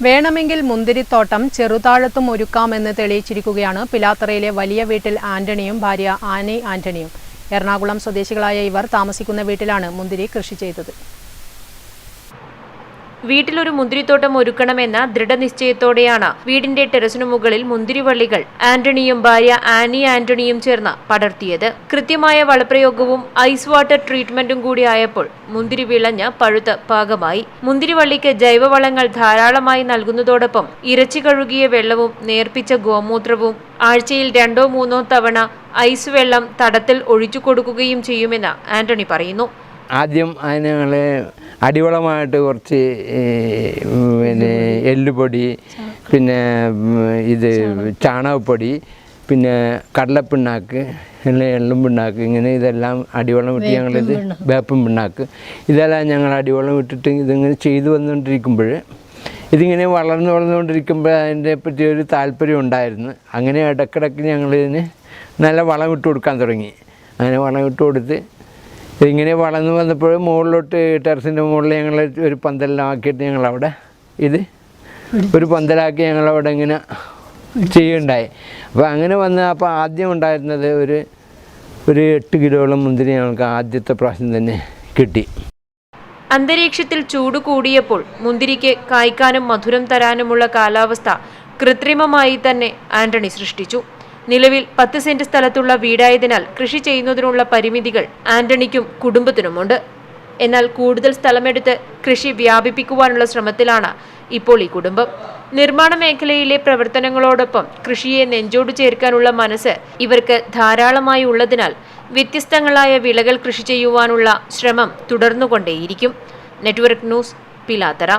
വേണമെങ്കിൽ മുന്തിരിത്തോട്ടം ചെറുതാഴത്തും ഒരുക്കാമെന്ന് തെളിയിച്ചിരിക്കുകയാണ് പിലാത്തറയിലെ വലിയ വീട്ടിൽ ആന്റണിയും ഭാര്യ ആനി ആന്റണിയും. എറണാകുളം സ്വദേശികളായ ഇവർ താമസിക്കുന്ന വീട്ടിലാണ് മുന്തിരി കൃഷി ചെയ്തത്. വീട്ടിലൊരു മുന്തിരിത്തോട്ടം ഒരുക്കണമെന്ന ദൃഢനിശ്ചയത്തോടെയാണ് വീടിന്റെ ടെറസിനു മുകളിൽ മുന്തിരിവള്ളികൾ ആന്റണിയും ഭാര്യ ആനി ആന്റണിയും ചേർന്ന് പടർത്തിയത്. കൃത്യമായ വളപ്രയോഗവും ഐസ് വാട്ടർ ട്രീറ്റ്മെന്റും കൂടി ആയപ്പോൾ മുന്തിരി വിളഞ്ഞ് പഴുത്ത് പാകമായി. മുന്തിരിവള്ളിക്ക് ജൈവവളങ്ങൾ ധാരാളമായി നൽകുന്നതോടൊപ്പം ഇറച്ചി കഴുകിയ വെള്ളവും നേർപ്പിച്ച ഗോമൂത്രവും ആഴ്ചയിൽ രണ്ടോ മൂന്നോ തവണ ഐസ് വെള്ളം തടത്തിൽ ഒഴിച്ചു കൊടുക്കുകയും ചെയ്യുമെന്ന് ആന്റണി പറയുന്നു. ആദ്യം അതിന് ഞങ്ങൾ അടിവളമായിട്ട് കുറച്ച് പിന്നെ എല്ലുപൊടി പിന്നെ ഇത് ചാണകപ്പൊടി പിന്നെ കടലപ്പിണ്ണാക്ക് എള്ളും പിണ്ണാക്ക് ഇങ്ങനെ ഇതെല്ലാം അടിവെള്ളം ഇട്ട് ഞങ്ങളിത് വേപ്പും പിണ്ണാക്ക്. ഇതെല്ലാം ഞങ്ങൾ അടിവെള്ളം ഇട്ടിട്ട് ഇതിങ്ങനെ ചെയ്തു വന്നുകൊണ്ടിരിക്കുമ്പോൾ ഇതിങ്ങനെ വളർന്നു വളർന്നുകൊണ്ടിരിക്കുമ്പോൾ അതിന്റെ പറ്റി ഒരു താല്പര്യം ഉണ്ടായിരുന്നു. അങ്ങനെ ഇടക്കിടക്ക് ഞങ്ങളിതിന് നല്ല വളം ഇട്ട് കൊടുക്കാൻ തുടങ്ങി. അങ്ങനെ വളം ഇട്ട് കൊടുത്ത് ഇങ്ങനെ വളർന്നു വന്നപ്പോൾ മുകളിലോട്ട് ടെറസിന്റെ മുകളിൽ ഞങ്ങൾ ഒരു പന്തലാക്കിയിട്ട് ഞങ്ങളവിടെ ഇത് ഒരു പന്തലാക്കി ഞങ്ങളവിടെ ഇങ്ങനെ ചെയ്യുണ്ടായി അപ്പോൾ അങ്ങനെ വന്ന് അപ്പോൾ ആദ്യം ഉണ്ടായിരുന്നത് ഒരു ഒരു എട്ട് കിലോളം മുന്തിരി ഞങ്ങൾക്ക് ആദ്യത്തെ പ്രാവശ്യം തന്നെ കിട്ടി. അന്തരീക്ഷത്തിൽ ചൂട് കൂടിയപ്പോൾ മുന്തിരിക്ക് കായ്ക്കാനും മധുരം തരാനുമുള്ള കാലാവസ്ഥ കൃത്രിമമായി തന്നെ ആന്റണി സൃഷ്ടിച്ചു. നിലവിൽ പത്ത് സെന്റ് സ്ഥലത്തുള്ള വീടായതിനാൽ കൃഷി ചെയ്യുന്നതിനുള്ള പരിമിതികൾ ആന്റണിക്കും കുടുംബത്തിനുമുണ്ട്. എന്നാൽ കൂടുതൽ സ്ഥലമെടുത്ത് കൃഷി വ്യാപിപ്പിക്കുവാനുള്ള ശ്രമത്തിലാണ് ഇപ്പോൾ ഈ കുടുംബം. നിർമ്മാണ മേഖലയിലെ പ്രവർത്തനങ്ങളോടൊപ്പം കൃഷിയെ നെഞ്ചോട് ചേർക്കാനുള്ള മനസ്സ് ഇവർക്ക് ധാരാളമായി ഉള്ളതിനാൽ വ്യത്യസ്തങ്ങളായ വിളകൾ കൃഷി ചെയ്യുവാനുള്ള ശ്രമം തുടർന്നുകൊണ്ടേയിരിക്കും. Network news Pilathara.